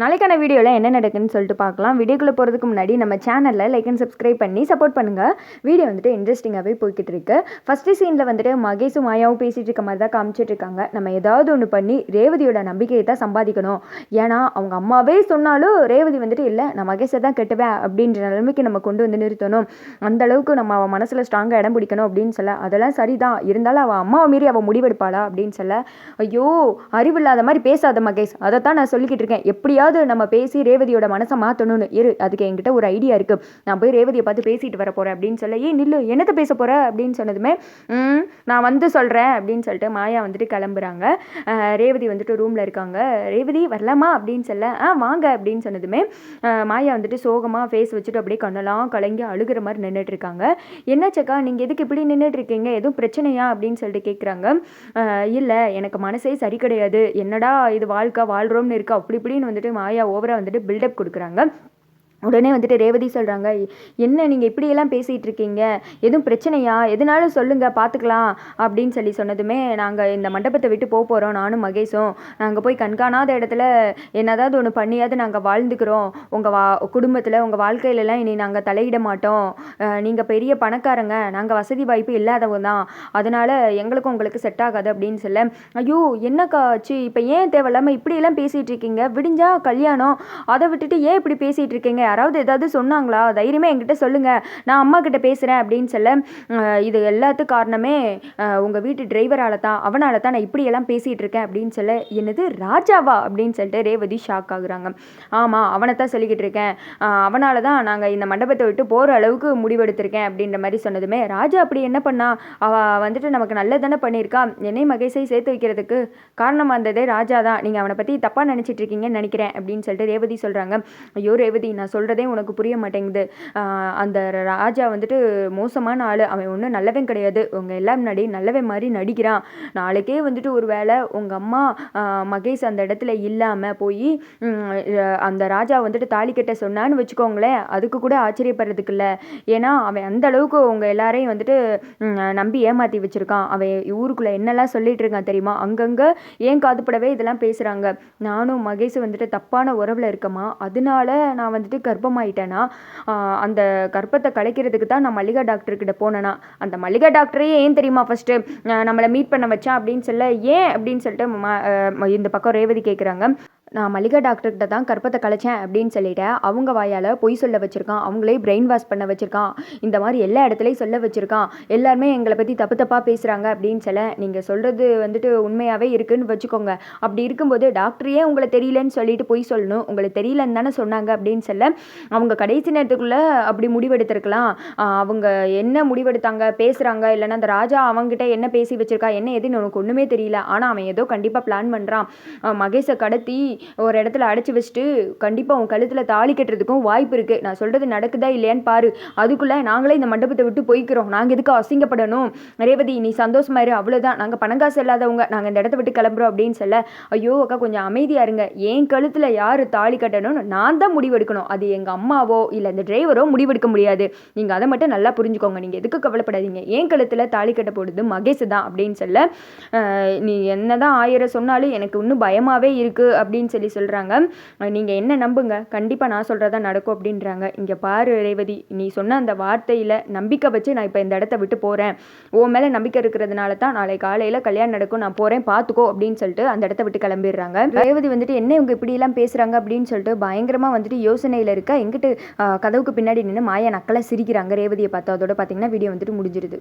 நாளைக்கான வீடியோவில் என்ன நடக்குன்னு சொல்லிட்டு பார்க்கலாம். வீடியோக்குள்ளே போகிறதுக்கு முன்னாடி நம்ம சேனலில் லைக் அண்ட் சப்ஸ்கிரைப் பண்ணி சப்போர்ட் பண்ணுங்கள் வீடியோ வந்துட்டு இன்ட்ரெஸ்டிங்காகவே போய்கிட்டு இருக்கு. ஃபஸ்ட்டு சீனில் வந்துட்டு மகேஷும் மாயாவும் பேசிகிட்டு இருக்க மாதிரி தான் காமிச்சிட்டு இருக்காங்க. நம்ம ஏதாவது ஒன்று பண்ணி ரேவதியோட நம்பிக்கையை தான் சம்பாதிக்கணும். ஏன்னா அவங்க அம்மாவே சொன்னாலும் ரேவதி வந்துட்டு இல்லை நான் மகேஷை தான் கெட்டுவேன் அப்படின்ற நிலைமைக்கு நம்ம கொண்டு வந்து நிறுத்தணும். அந்த அளவுக்கு நம்ம அவன் மனசில் ஸ்ட்ராங்காக இடம் பிடிக்கணும் அப்படின்னு சொல்ல அதெல்லாம் சரிதான். இருந்தாலும் அவள் அம்மாவை மீறி அவள் முடிவெடுப்பாளா? அப்படின்னு சொல்ல ஐயோ அறிவில்லாத மாதிரி பேசாத மகேஷ். அதைத்தான் நான் சொல்லிக்கிட்டு இருக்கேன். ஏதாவது நம்ம பேசி ரேவதியோட மனசை மாற்றணும்னு இரு அதுக்கு என்கிட்ட ஒரு ஐடியா இருக்குது நான் போய் ரேவதியை பார்த்து பேசிட்டு வர போகிறேன் அப்படின்னு சொல்ல ஏய் நில்லு என்னத்தை பேச போகிற அப்படின்னு சொன்னதுமே நான் வந்து சொல்கிறேன் அப்படின்னு சொல்லிட்டு மாயா வந்துட்டு கிளம்புறாங்க. ரேவதி வந்துட்டு ரூமில் இருக்காங்க. ரேவதி வரலாமா? அப்படின்னு சொல்ல ஆ வாங்க. அப்படின்னு சொன்னதுமே மாயா வந்துட்டு சோகமாக ஃபேஸ் வச்சுட்டு அப்படியே கண்ணெல்லாம் கலங்கி அழுகிற மாதிரி நின்றுட்டு இருக்காங்க. என்னாச்சக்கா நீங்கள் எதுக்கு இப்படி நின்றுட்டு இருக்கீங்க? எதுவும் பிரச்சனையா? அப்படின்னு சொல்லிட்டு கேட்குறாங்க இல்லை எனக்கு மனசே சரி கிடையாது. என்னடா இது வாழ்க்கை வாழ்கிறோம்னு இருக்கு. அப்படி இப்படின்னு வந்துட்டு மாயா ஓவராக வந்துட்டு பில்டப் கொடுக்குறாங்க. உடனே வந்துட்டு ரேவதி சொல்கிறாங்க என்ன நீங்கள் இப்படியெல்லாம் பேசிகிட்டு இருக்கீங்க? எதுவும் பிரச்சனையா? எதுனாலும் சொல்லுங்கள் பார்த்துக்கலாம் அப்படின்னு சொல்லி சொன்னதுமே நாங்கள் இந்த மண்டபத்தை விட்டு போக போகிறோம் நானும் மகேஷும். நாங்கள் போய் கண்காணாத இடத்துல என்னதாவது ஒன்று பண்ணியாவது நாங்கள் வாழ்ந்துக்கிறோம். உங்கள் வா குடும்பத்தில் உங்கள் வாழ்க்கையிலலாம் இனி நாங்கள் தலையிட மாட்டோம். நீங்கள் பெரிய பணக்காரங்க. நாங்கள் வசதி வாய்ப்பு இல்லாதவங்க தான். அதனால் எங்களுக்கும் உங்களுக்கு செட் ஆகாது. அப்படின்னு சொல்ல ஐயோ என்னக்கா ஆச்சு? இப்போ ஏன் தேவையில்லாமல் இப்படியெல்லாம் பேசிகிட்டு இருக்கீங்க? விடிஞ்சா கல்யாணம். அதை விட்டுட்டு ஏன் இப்படி பேசிகிட்டு இருக்கீங்க? யாராவது ஏதாவது சொன்னாங்களா? தைரியமாக என்கிட்ட சொல்லுங்கள் நான் அம்மா கிட்ட பேசுகிறேன் அப்படின்னு சொல்ல இது எல்லாத்துக்கும் காரணமே உங்கள் வீட்டு டிரைவரால் தான் அவனால தான் நான் இப்படியெல்லாம் பேசிகிட்டு இருக்கேன் அப்படின்னு சொல்ல என்னது ராஜாவா? அப்படின்னு சொல்லிட்டு ரேவதி ஷாக் ஆகுறாங்க. ஆமாம் அவனை தான் சொல்லிக்கிட்டு இருக்கேன். அவனால் அவனால தான் நாங்கள் இந்த மண்டபத்தை விட்டு போகிற அளவுக்கு முடிவெடுத்திருக்கேன் அப்படின்ற மாதிரி சொன்னதுமே ராஜா அப்படி என்ன பண்ணா? அவள் வந்துட்டு நமக்கு நல்லது தானே பண்ணியிருக்கா? என்னை மகேஷை சேர்த்து வைக்கிறதுக்கு காரணமாக இருந்ததே ராஜா தான் நீங்கள் அவனை பற்றி தப்பாக நினச்சிட்டு இருக்கீங்கன்னு நினைக்கிறேன் அப்படின்னு சொல்லிட்டு ரேவதி சொல்கிறாங்க ஐயோ ரேவதி நான் சொல்கிறதே உனக்கு புரிய மாட்டேங்குது. அந்த ராஜா வந்துட்டு மோசமான ஆள். அவன் ஒன்றும் நல்லவன் கிடையாது. உங்கள் எல்லாம் முன்னாடி நல்லவன் மாதிரி நடிக்கிறான். நாளைக்கே வந்துட்டு ஒரு வேளை உங்கள் அம்மா மகேஷ் அந்த இடத்துல இல்லாமல் போய் அந்த ராஜா வந்துட்டு தாலி கட்ட சொன்னான்னு வச்சுக்கோங்களேன். அதுக்கு கூட ஆச்சரியப்படுறதுக்கு இல்லை. ஏன்னா அவன் அந்த அளவுக்கு உங்கள் எல்லாரையும் வந்துட்டு நம்பி ஏமாற்றி வச்சுருக்கான். அவன் ஊருக்குள்ளே என்னெல்லாம் சொல்லிட்டு இருக்கான் தெரியுமா? அங்கங்கே ஏன் காதுபடவே இதெல்லாம் பேசுகிறாங்க நானும் மகேஷ் வந்துட்டு தப்பான உறவில் இருக்கமா? அதனால நான் வந்துட்டு கர்ப்பமாயிட்டேனா ஆஹ் அந்த கர்ப்பத்தை கலைக்கிறதுக்கு தான் நான் மல்லிகா டாக்டர்கிட்ட போனேனா அந்த மல்லிகா டாக்டரே ஏன் தெரியுமா ஃபஸ்ட்டு நம்மளை மீட் பண்ண வச்சா அப்படின்னு சொல்ல ஏன் அப்படின்னு சொல்லிட்டு இந்த பக்கம் ரேவதி கேட்குறாங்க நான் மல்லிகா டாக்டர்கிட்ட தான் கற்பத்தை கலைச்சேன் அப்படின்னு சொல்லிட்டு அவங்க வாயால் பொய் சொல்ல வச்சுருக்கான். அவங்களே பிரெயின் வாஷ் பண்ண வச்சுருக்கான். இந்த மாதிரி எல்லா இடத்துலையும் சொல்ல வச்சுருக்கான். எல்லாருமே எங்களை பற்றி தப்பு தப்பாக பேசுகிறாங்க அப்படின்னு சொல்ல நீங்கள் சொல்கிறது வந்துட்டு உண்மையாகவே இருக்குன்னு வச்சுக்கோங்க. அப்படி இருக்கும்போது டாக்டரையே உங்களை தெரியலன்னு சொல்லிட்டு பொய் சொல்லணும்? உங்களுக்கு தெரியலன்னு தானே சொன்னாங்க அப்படின்னு சொல்ல அவங்க கடைசி நேரத்துக்குள்ளே அப்படி முடிவெடுத்திருக்கலாம். அவங்க என்ன முடிவெடுத்தாங்க பேசுகிறாங்க இல்லைன்னா அந்த ராஜா அவங்ககிட்ட என்ன பேசி வச்சுருக்கா என்ன எதுன்னு உனக்கு ஒன்றுமே தெரியல. ஆனால் அவன் ஏதோ கண்டிப்பாக பிளான் பண்ணுறான் மகேஷை கடத்தி ஒரு இடத்துல அடைச்சி வச்சுட்டு கண்டிப்பாக உன் கழுத்தில் தாலி கட்டுறதுக்கும் வாய்ப்பு இருக்குது நான் சொல்கிறது நடக்குதா இல்லையான்னு பாரு. அதுக்குள்ளே நாங்களே இந்த மண்டபத்தை விட்டு போய்க்கிறோம். நாங்கள் எதுக்கு அசிங்கப்படணும்? ரேவதி நீ சந்தோஷமா இரு. அவ்வளோதான் நாங்கள் பணங்காசு இல்லாதவங்க. நாங்கள் இந்த இடத்த விட்டு கிளம்புறோம் அப்படின்னு சொல்ல ஐயோ அக்கா கொஞ்சம் அமைதியாக இருங்க. என் கழுத்தில் யார் தாலி கட்டணும்னு நான் தான் முடிவெடுக்கணும் அது எங்கள் அம்மாவோ இல்லை இந்த டிரைவரோ முடிவெடுக்க முடியாது. நீங்கள் அதை மட்டும் நல்லா புரிஞ்சுக்கோங்க. நீங்கள் எதுக்கு கவலைப்படாதீங்க. என் கழுத்தில் தாலி கட்ட போடுது மகேஷ் தான். அப்படின்னு சொல்ல நீ என்ன தான் ஆயிரம் சொன்னாலும் எனக்கு இன்னும் பயமாகவே இருக்குது அப்படின்னு சொல்லி சொல்கிறாங்க நீங்கள் என்ன நம்புங்க? கண்டிப்பாக நான் சொல்கிறதா நடக்கும் அப்படின்றாங்க. இங்கே பாரு ரேவதி நீ சொன்ன அந்த வார்த்தையில் நம்பிக்கை வச்சு நான் இப்போ இந்த இடத்த விட்டு போகிறேன் உன் மேலே நம்பிக்கை இருக்கிறதுனால தான் நாளை காலையில் கல்யாணம் நடக்கும். நான் போகிறேன் பார்த்துக்கோ அப்படின்னு சொல்லிட்டு அந்த இடத்த விட்டு கிளம்பிடுறாங்க. ரேவதி வந்துட்டு என்ன இவங்க இப்படியெல்லாம் பேசுகிறாங்க அப்படின்னு சொல்லிட்டு பயங்கரமாக வந்துட்டு யோசனையில் இருக்க எங்கிட்டு கதவுக்கு பின்னாடி நின்று மாயா நக்கலாக சிரிக்கிறாங்க ரேவதியை பார்த்து. அதோட பார்த்தீங்கன்னா வீடியோ வந்துட்டு முடிஞ்சிருது.